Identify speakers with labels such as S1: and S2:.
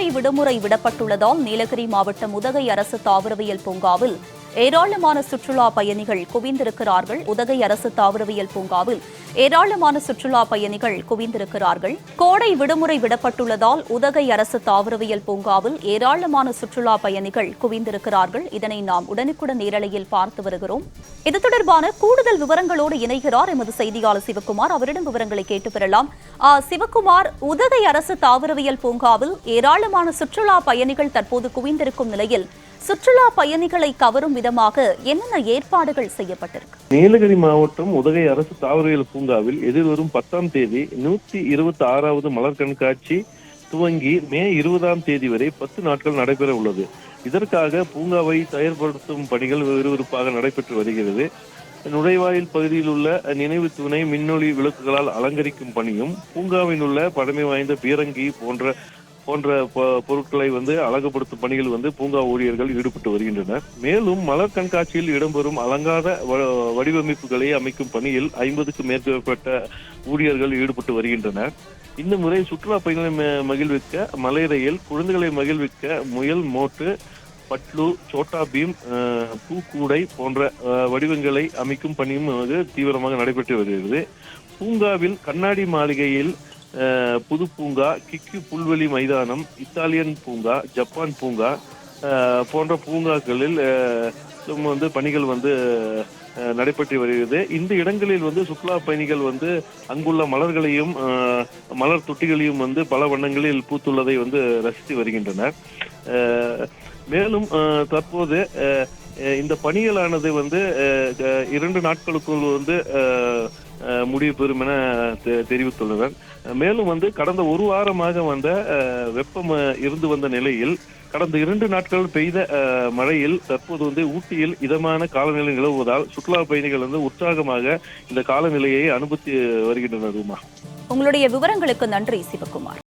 S1: கோடை விடுமுறை விடப்பட்டுள்ளதால் நீலகிரி மாவட்டம் உதகை அரசு தாவரவியல் பூங்காவில் ஏராளமான சுற்றுலா பயணிகள் குவிந்திருக்கிறார்கள். உதகை அரசு தாவரவியல் பூங்காவில் ஏராளமான சுற்றுலா பயணிகள் குவிந்திருக்கிறார்கள். கோடை விடுமுறை விடப்பட்டுள்ளதால் உதகை அரசு தாவரவியல் பூங்காவில் ஏராளமான சுற்றுலா பயணிகள் குவிந்திருக்கிறார்கள். இதனை நாம் உடனுக்குடன் நேரலையில் பார்த்து வருகிறோம். இது தொடர்பான கூடுதல் விவரங்களோடு இணைகிறார் எமது செய்தியாளர் சிவக்குமார் அவரிடம் விவரங்களை கேட்டு பெறலாம். ஆ, சிவக்குமார் உதகை அரசு தாவரவியல் பூங்காவில் ஏராளமான சுற்றுலா பயணிகள் தற்போது குவிந்திருக்கும் நிலையில் சுற்றுலா பயணிகளை கவரும் விதமாக என்னென்ன ஏற்பாடுகள் செய்யப்பட்டிருக்கு?
S2: நீலகிரி மாவட்டம் உதகை அரசு தாவரவியல் பூங்காவில் எதிர்வரும் பத்தாம் தேதி நூத்தி இருபத்தி ஆறாவது மலர் கண்காட்சி துவங்கி மே இருபதாம் தேதி வரை பத்து நாட்கள் நடைபெற உள்ளது. இதற்காக பூங்காவை தயார்படுத்தும் பணிகள் விறுவிறுப்பாக நடைபெற்று வருகிறது. நுழைவாயில் பகுதியில் உள்ள நினைவு துணை மின்னொளி விளக்குகளால் அலங்கரிக்கும் பணியும் பூங்காவில் உள்ள பழமை வாய்ந்த பீரங்கி போன்ற போன்ற பொ- பொருட்களை வந்து அழகுபடுத்தும் பணிகள் வந்து பூங்கா ஊழியர்கள் ஈடுபட்டு வருகின்றனர். மேலும் மலர் கண்காட்சியில் இடம்பெறும் அலங்கார வ- வடிவமைப்புகளை அமைக்கும் பணியில் ஐம்பதுக்கும் மேற்பட்ட ஊழியர்கள் ஈடுபட்டு வருகின்றனர். இந்த முறை சுற்றுலா பயணிகளை மகிழ்விக்க மலைரயில் குழந்தைகளை மகிழ்விக்க முயல் மோட்டு பட்லு சோட்டா பீம் பூக்கூடை போன்ற வடிவங்களை அமைக்கும் பணியும் வந்து தீவிரமாக நடைபெற்று வருகிறது. பூங்காவில் கண்ணாடி மாளிகையில் புது பூங்கா கிக்கு புல்வெளி மைதானம் இத்தாலியன் பூங்கா ஜப்பான் பூங்கா போன்ற பூங்காக்களில் வந்து பணிகள் வந்து நடைபெற்று வருகிறது. இந்த இடங்களில் வந்து சுற்றுலா பயணிகள் வந்து அங்குள்ள மலர்களையும் மலர் தொட்டிகளையும் வந்து பல வண்ணங்களில் பூத்துள்ளதை வந்து ரசித்து வருகின்றனர். மேலும் தற்போது இந்த பணிகளானது வந்து இரண்டு நாட்களுக்குள் வந்து முடிவு பெறும் என தெ- தெரிவித்துள்ளனர். மேலும் வந்து கடந்த ஒரு வாரமாக வந்த வெப்பம் இருந்து வந்த நிலையில் கடந்த இரண்டு நாட்கள் பெய்த அஹ், மழையில் தற்போது வந்து ஊட்டியில் இதமான காலநிலை நிலவுவதால் சுற்றுலா பயணிகள் வந்து உற்சாகமாக இந்த காலநிலையை அனுபவித்து வருகின்றனர் உமா.
S1: உங்களுடைய விவரங்களுக்கு நன்றி சிவகுமார்.